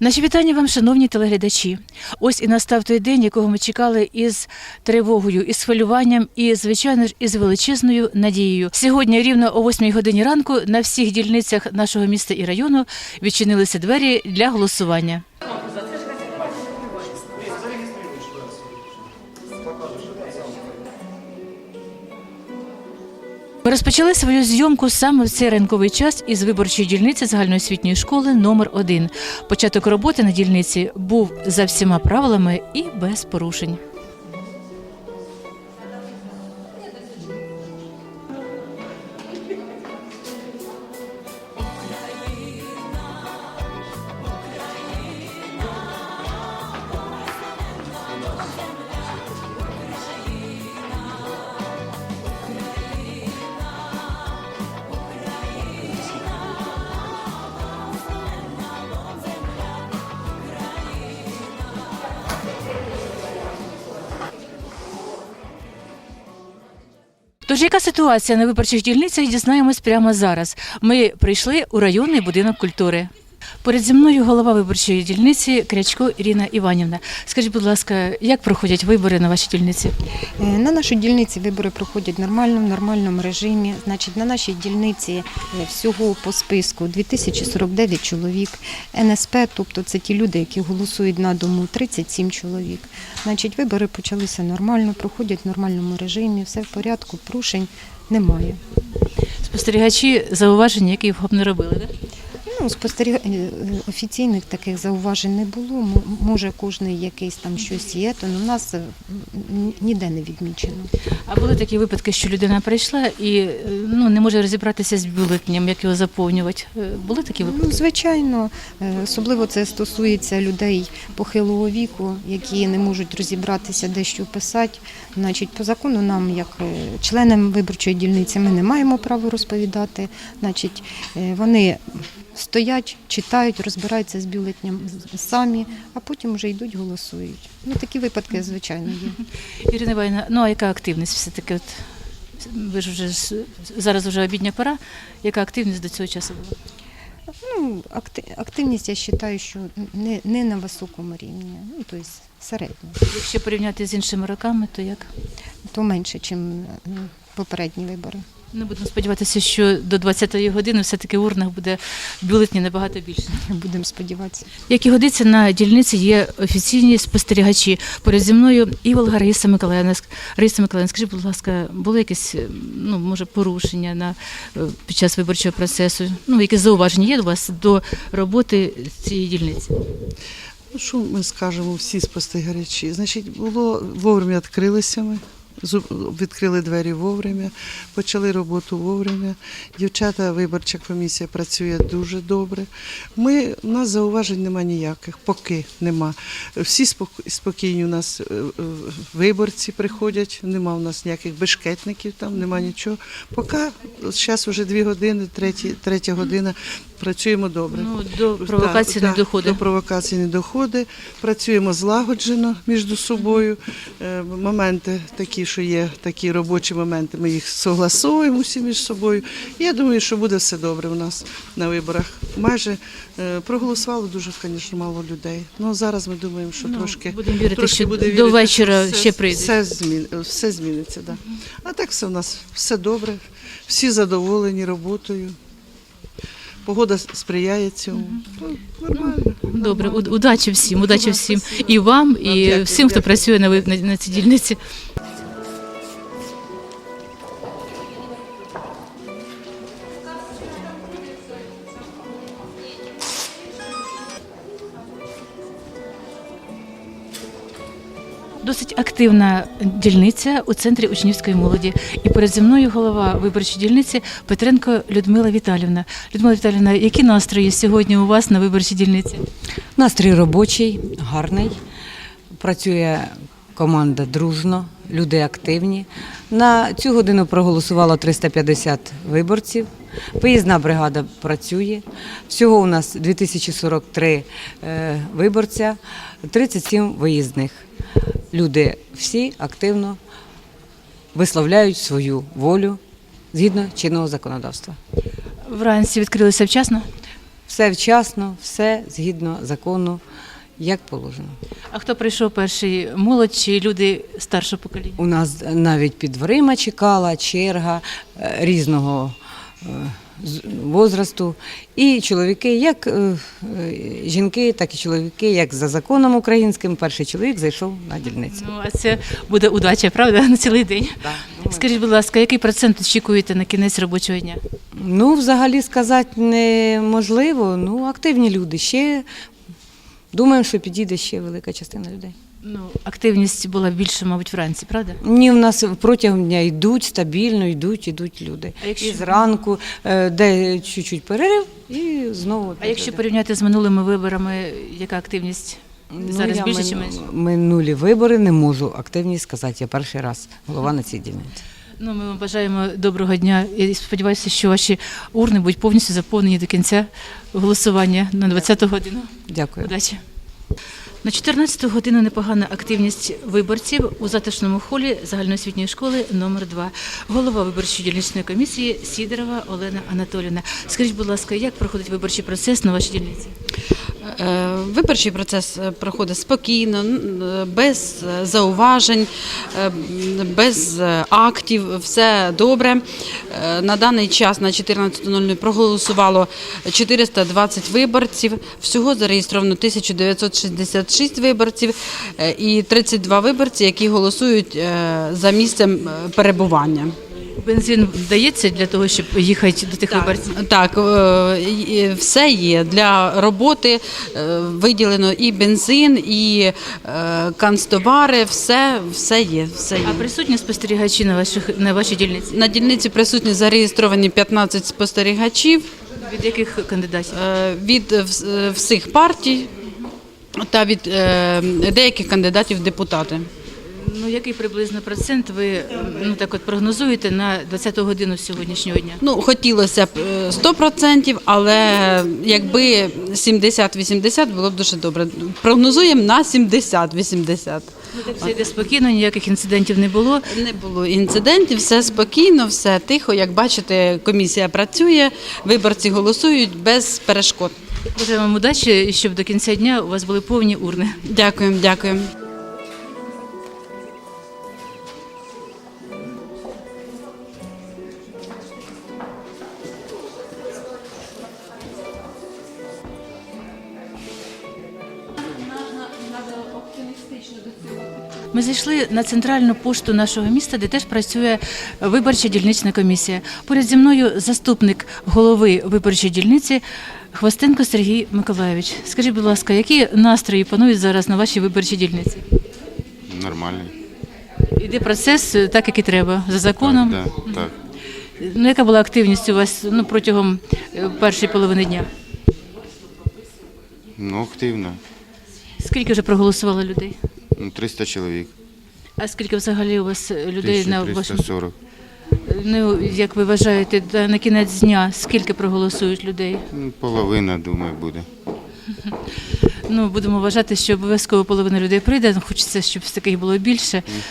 Наші вітання вам, шановні телеглядачі. Ось і настав той день, якого ми чекали із тривогою, із хвилюванням і, звичайно ж, із величезною надією. Сьогодні, рівно о 8 годині ранку, на всіх дільницях нашого міста і району відчинилися двері для голосування. Ми розпочали свою зйомку саме в цей ранковий час із виборчої дільниці загальноосвітньої школи номер 1 Початок роботи на дільниці був за всіма правилами і без порушень. Тож яка ситуація на виборчих дільницях дізнаємось прямо зараз. Ми прийшли у районний будинок культури. Поряд зі мною голова виборчої дільниці Крячко Ірина Іванівна. Скажіть, будь ласка, як проходять вибори на вашій дільниці? Е, На нашій дільниці вибори проходять нормально, в нормальному режимі. Значить, на нашій дільниці е, всього по списку 2049 чоловік. НСП, тобто це ті люди, які голосують на дому, 37 чоловік. Значить, вибори почалися нормально, проходять в нормальному режимі, все в порядку, порушень немає. Спостерігачі зауваження, які б не робили, так? Ну, спостеріг... е, офіційних таких зауважень не було. Може, кожний якийсь там щось є, то у нас е, ніде не відмічено. А були такі випадки, що людина прийшла і е, ну, не може розібратися з бюлетнем, як його заповнювати. Були такі випадки? Ну, звичайно, особливо це стосується людей похилого віку, які не можуть розібратися, де що писати. Значить, по закону нам, як членам виборчої дільниці, ми не маємо права розповідати. Значить, вони стоять, читають, розбираються з бюлетням самі, а потім вже йдуть, голосують. Ну, такі випадки, звичайно, є. Ірина Іванівна, ну а яка активність все-таки? От, ви ж вже зараз вже обідня пора. Яка активність до цього часу була? Ну, акти- активність, я вважаю, що не, не на високому рівні, ну, тобто середньо. Якщо порівняти з іншими роками, то як? то менше, ніж попередні вибори. Ми будемо сподіватися, що до 20-ї години все-таки в урнах буде бюлетні набагато більше. Будемо сподіватися. Як і годиться, на дільниці є офіційні спостерігачі. Поряд зі мною і Волга Раїса Миколаївна. Раїса Миколаївна, скажіть, будь ласка, було якесь е, ну, може, порушення на, е, під час виборчого процесу? Ну, якесь зауваження є у вас до роботи цієї дільниці? Ну, що ми скажемо всі спостерігачі? Значить, було вовремя відкрилися ми. Відкрили двері вовремя, почали роботу вовремя. Дівчата, виборча комісія працює дуже добре. Ми, у нас зауважень нема ніяких, поки нема. Всі спок- спокійні у нас е, е, виборці приходять, нема у нас ніяких бешкетників, там нема нічого. Поки зараз вже дві години, третя година, працюємо добре. Ну, до провокації Так, не доходить. До провокації не доходить. Працюємо злагоджено між собою. Е, Моменти такі, що є такі робочі моменти, ми їх согласовуємо всі між собою. Я думаю, що буде все добре у нас на виборах. Майже е, проголосувало дуже, звісно, мало людей. Ну зараз ми думаємо, що Ну, трошки будемо вірити, трошки що буде до вірити, вечора що ще все, прийдуть. Все, змін, все зміниться, да. А так все у нас все добре, всі задоволені роботою. Погода сприяє цьому. Нормально. Добре, уд- удачі всім, удачі всім. І вам, і всім, хто працює на, на цій дільниці. Активна дільниця у центрі учнівської молоді. І перед зі мною голова виборчої дільниці Петренко Людмила Віталівна. Людмила Віталівна, які настрої сьогодні у вас на виборчій дільниці? Настрій робочий, гарний. Працює команда дружно, люди активні. На цю годину проголосувало 350 виборців. Виїзна бригада працює. Всього у нас 2043 е, виборця, 37 виїзних. Люди всі активно висловляють свою волю згідно чинного законодавства. Вранці відкрилися вчасно. все вчасно, все згідно закону, як положено. А хто прийшов перший? Молодь чи люди старшого покоління? У нас навіть під дверима чекала черга е, різного е, возрасту. І чоловіки, як е, жінки, так і чоловіки, як за законом українським, перший чоловік зайшов на дільницю. Ну, а це буде удача, правда, на цілий день. Скажіть, будь ласка, який процент очікуєте на кінець робочого дня? Ну, взагалі сказати неможливо. Ну, активні люди. Ще думаємо, що підійде ще велика частина людей. Ну, активність була більше, мабуть, вранці, правда? Ні, в нас протягом дня йдуть стабільно, йдуть, йдуть люди. А якщо- І зранку, е, де чуть-чуть перерив, і знову. А якщо люди. порівняти з минулими виборами, яка активність Ну, зараз я більше чи менше? Минулі вибори не можу активність сказати. Я перший раз голова на цій дільниці. Ну, ми вам бажаємо доброго дня і сподіваюся, що ваші урни будуть повністю заповнені до кінця голосування на 20 годину. Дякую. Удачі. На 14 годину непогана активність виборців у затишному холі загальноосвітньої школи номер 2 Голова виборчої дільничної комісії Сідорова Олена Анатолівна. Скажіть, будь ласка, як проходить виборчий процес на вашій дільниці? Е, Виборчий процес е, проходить спокійно, е, без зауважень, без актів, все добре. На даний час на 14.00 проголосувало 420 виборців. Всього зареєстровано 1966 виборців і 32 виборці, які голосують за місцем перебування. Бензин вдається для того, щоб їхати до тих виборців? Так, е, все є для роботи. е, Виділено і бензин, і е, канцтовари, все, все є. Все є. А присутні спостерігачі на ваших на вашій дільниці? На дільниці присутні зареєстровані 15 спостерігачів Від яких кандидатів? від вс- всіх партій та від деяких кандидатів депутати. Ну який приблизно процент ви ну так от прогнозуєте на 20 годину сьогоднішнього дня? Ну, хотілося б е, 100%, але якби 70-80 було б дуже добре. Прогнозуємо на 70-80. Ну, так все йде спокійно, ніяких інцидентів не було. Не було інцидентів, все спокійно, все тихо. Як бачите, комісія працює, виборці голосують без перешкод. Бажаю вам удачі, щоб до кінця дня у вас були повні урни. Дякуємо, дякуємо. Ми зайшли на центральну пошту нашого міста, де теж працює виборча дільнична комісія. Поряд зі мною заступник голови виборчої дільниці Хвостенко Сергій Миколайович. Скажіть, будь ласка, які настрої панують зараз на вашій виборчій дільниці? Нормальний. Іде процес е, так, як і треба, за законом. Так, да, так. Ну, яка була активність у вас ну, протягом е, першої половини дня? Ну, активно. Скільки вже проголосувало людей? Ну, 300 чоловік. А скільки взагалі у вас е, людей на вашому 1340. ну як ви вважаєте, да, на кінець дня скільки проголосують людей? Ну, половина, думаю, буде. Ну будемо вважати, що обов'язково половина людей прийде. ну, Хочеться, щоб таких було більше. Не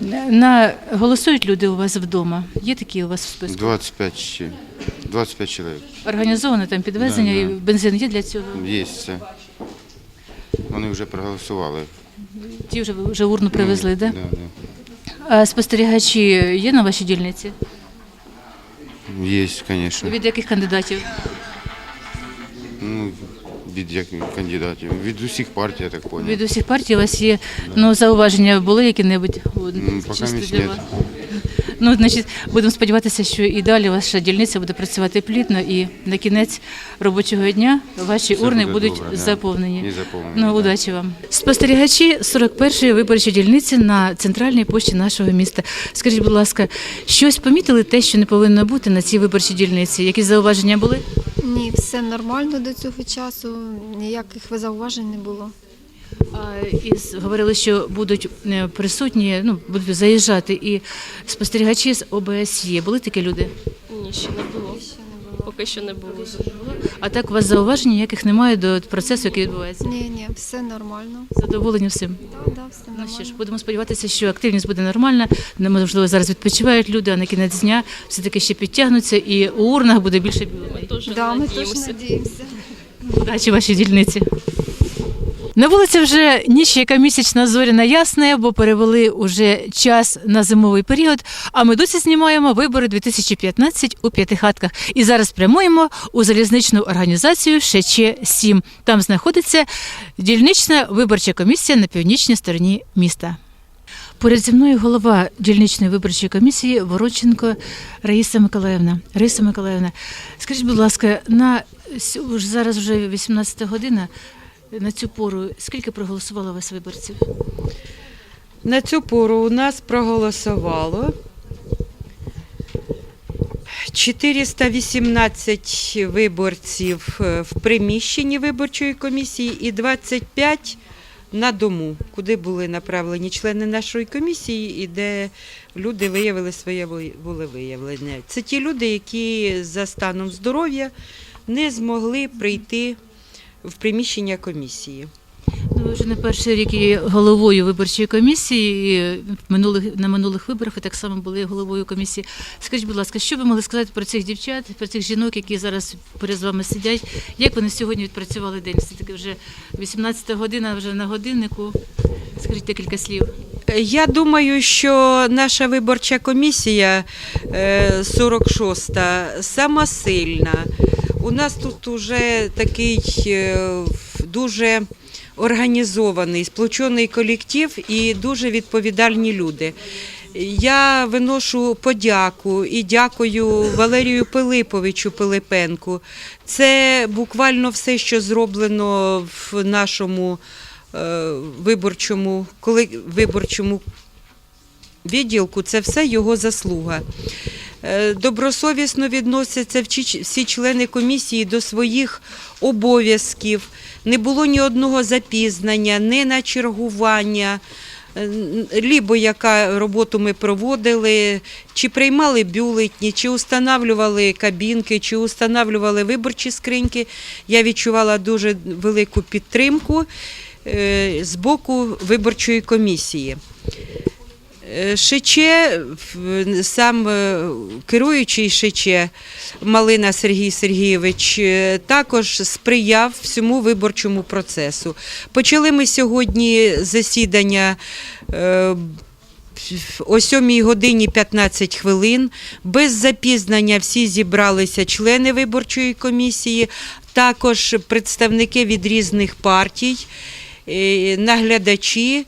хотілося б. На, голосують люди у вас вдома. Є такі у вас в списку? 25 ще. 25 чоловік. Організоване там підвезення Да, і бензин є для цього. Є це. Вони вже проголосували. Ті вже вже урну привезли, так? Да, да. А спостерігачі є на вашій дільниці? Є, звісно. Від яких кандидатів? Ну, від яких кандидатів? Від усіх партій, я так зрозумів. Від усіх партій у вас є ну, зауваження були які-небудь? М, поки місць нет. Ну, значить, будемо сподіватися, що і далі ваша дільниця буде працювати плідно, і на кінець робочого дня ваші Все урни буде будуть добре, да. заповнені. І заповнені, Ну, да. удачі вам. Спостерігачі 41-ї виборчої дільниці на центральній пошті нашого міста. Скажіть, будь ласка, щось помітили те, що не повинно бути на цій виборчій дільниці? Якісь зауваження були? Ні, все нормально до цього часу, ніяких зауважень не було. І говорили, що будуть е, присутні, ну будуть заїжджати і спостерігачі з ОБСЄ. Були такі люди? Ні, ще не було. Поки що не було. А так у вас зауважень ніяких немає до процесу, який відбувається? Ні, ні, все нормально. Задоволені всім. Так, да, все Ну що ж, будемо сподіватися, що активність буде нормальна. Можливо, зараз відпочивають люди, а на кінець дня все таки ще підтягнуться, і у урнах буде більше бюлетенів. Дуже да, ми теж надіємося. Удачі вашій дільниці. На вулиці вже ніч, яка місячна зоряна ясна, бо перевели уже час на зимовий період. А ми досі знімаємо вибори 2015 у п'ятихатках. І зараз прямуємо у залізничну організацію Шече 7 Там знаходиться дільнична виборча комісія на північній стороні міста. Поряд зі мною голова дільничної виборчої комісії Вороченко Раїса Миколаївна. Раїса Миколаївна, скажіть, будь ласка, на зараз вже 18 година. На цю пору скільки проголосувало вас виборців? На цю пору у нас проголосувало 418 виборців е, в приміщенні виборчої комісії і 25 на дому, куди були направлені члени нашої комісії і де люди виявили своє ви- волевиявлення. Це ті люди, які за станом здоров'я не змогли прийти в приміщення комісії. Ну, ви вже не перший рік є головою виборчої комісії. і Минулих на минулих виборах ви так само були головою комісії. Скажіть, будь ласка, що ви могли сказати про цих дівчат, про цих жінок, які зараз поряд з вами сидять? Як вони сьогодні відпрацювали день? Все таки вже 18 година вже на годиннику. Скажіть декілька слів. Я думаю, що наша виборча комісія е, 46-та сама сильна. У нас тут уже такий е, дуже організований, сплочений колектив і дуже відповідальні люди. Я виношу подяку і дякую Валерію Пилиповичу Пилипенку. Це буквально все, що зроблено в нашому е, виборчому, виборчому відділку, це все його заслуга. Е, Добросовісно відносяться всі члени комісії до своїх обов'язків. Не було ні одного запізнення, ні на чергування. Е, Лібо яка роботу ми проводили, чи приймали бюлетні, чи устанавлювали кабінки, чи устанавлювали виборчі скриньки. Я відчувала дуже велику підтримку е, з боку виборчої комісії. Е, Шиче, сам е, керуючий Шиче Малина Сергій Сергійович е, також сприяв всьому виборчому процесу. Почали ми сьогодні засідання о 7 годині 15 хвилин. Без запізнення всі зібралися члени виборчої комісії, також представники від різних партій, наглядачі.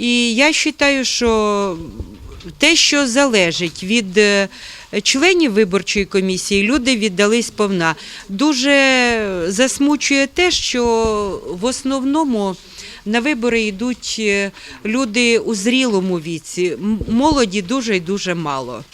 І я вважаю, що те, що залежить від е, членів виборчої комісії, люди віддали сповна. Дуже засмучує те, що в основному на вибори йдуть е, люди у зрілому віці. Молоді дуже і дуже мало.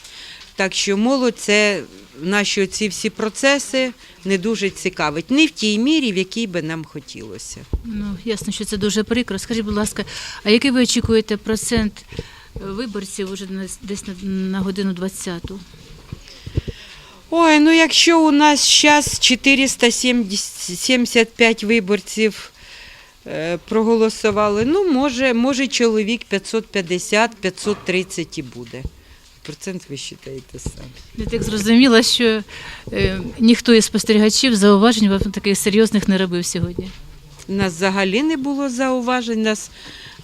Так що молодь це наші ці всі процеси не дуже цікавить. Не в тій мірі, в якій би нам хотілося. Ну, ясно, що це дуже прикро. Скажіть, будь ласка, а який ви очікуєте процент е, виборців уже десь на, годину 20-ту? Ой, ну якщо у нас зараз 475 виборців е, проголосували, ну може, може чоловік 550-530 і буде. Процент ви вважаєте самі. Я так зрозуміла, що е, ніхто із спостерігачів зауважень вам таких серйозних не робив сьогодні. У нас взагалі не було зауважень. Нас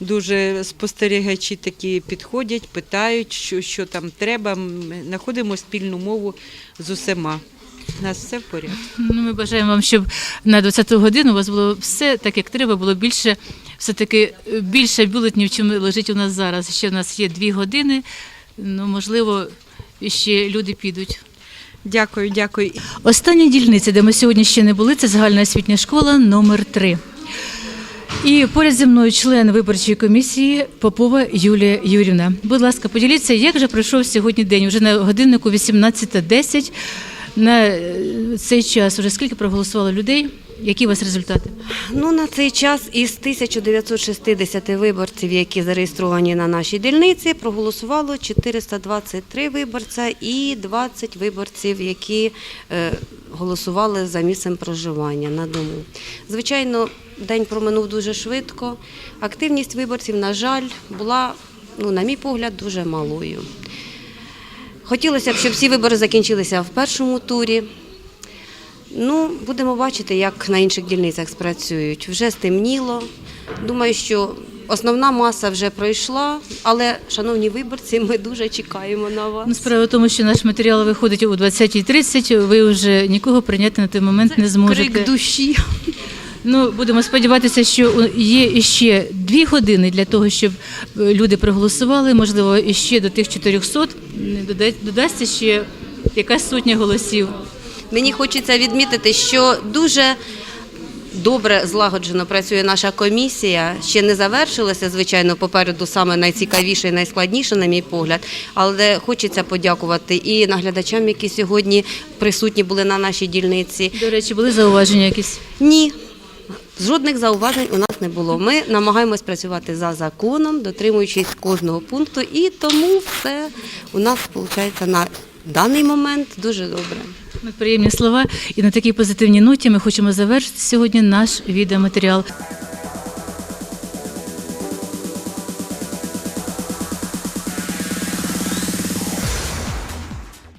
дуже спостерігачі такі підходять, питають, що, що там треба. Ми знаходимо спільну мову з усіма. У нас все в порядку. Ну, ми бажаємо вам, щоб на 20-ту годину у вас було все так, як треба, було більше, все-таки е, більше бюлетнів, чим лежить у нас зараз. Ще у нас є дві години. Ну, можливо, ще люди підуть. Дякую, дякую. Остання дільниця, де ми сьогодні ще не були, це загальна освітня школа номер 3 І поряд зі мною член виборчої комісії Попова Юлія Юрівна. Будь ласка, поділіться, як же пройшов сьогодні день? Вже на годиннику 18.10. На е, цей час уже скільки проголосувало людей? Які у вас результати? Ну, на цей час із 1960 виборців, які зареєстровані на нашій дільниці, проголосувало 423 виборця і 20 виборців, які е, голосували за місцем проживання на дому. Звичайно, день проминув дуже швидко. Активність виборців, на жаль, була, ну, на мій погляд, дуже малою. Хотілося б, щоб всі вибори закінчилися в першому турі. Ну, будемо бачити, як на інших дільницях спрацюють. Вже стемніло. Думаю, що основна маса вже пройшла, але, шановні виборці, ми дуже чекаємо на вас. Ну, справа в тому, що наш матеріал виходить о 20.30, ви вже нікого прийняти на той момент не зможете. Крик душі. Ну, будемо сподіватися, що є ще дві години для того, щоб е, люди проголосували. Можливо, іще до тих 400 не дода- додасться ще якась сотня голосів. Мені хочеться відмітити, що дуже добре злагоджено працює наша комісія. Ще не завершилося, звичайно, попереду саме найцікавіше і найскладніше, на мій погляд. Але хочеться подякувати і наглядачам, які сьогодні присутні були на нашій дільниці. До речі, були зауваження якісь? Ні. Жодних зауважень у нас не було. Ми намагаємось працювати за законом, дотримуючись кожного пункту, і тому все у нас виходить на даний момент дуже добре. Ну, Приємні слова. І на такій позитивній ноті ми хочемо завершити сьогодні наш відеоматеріал.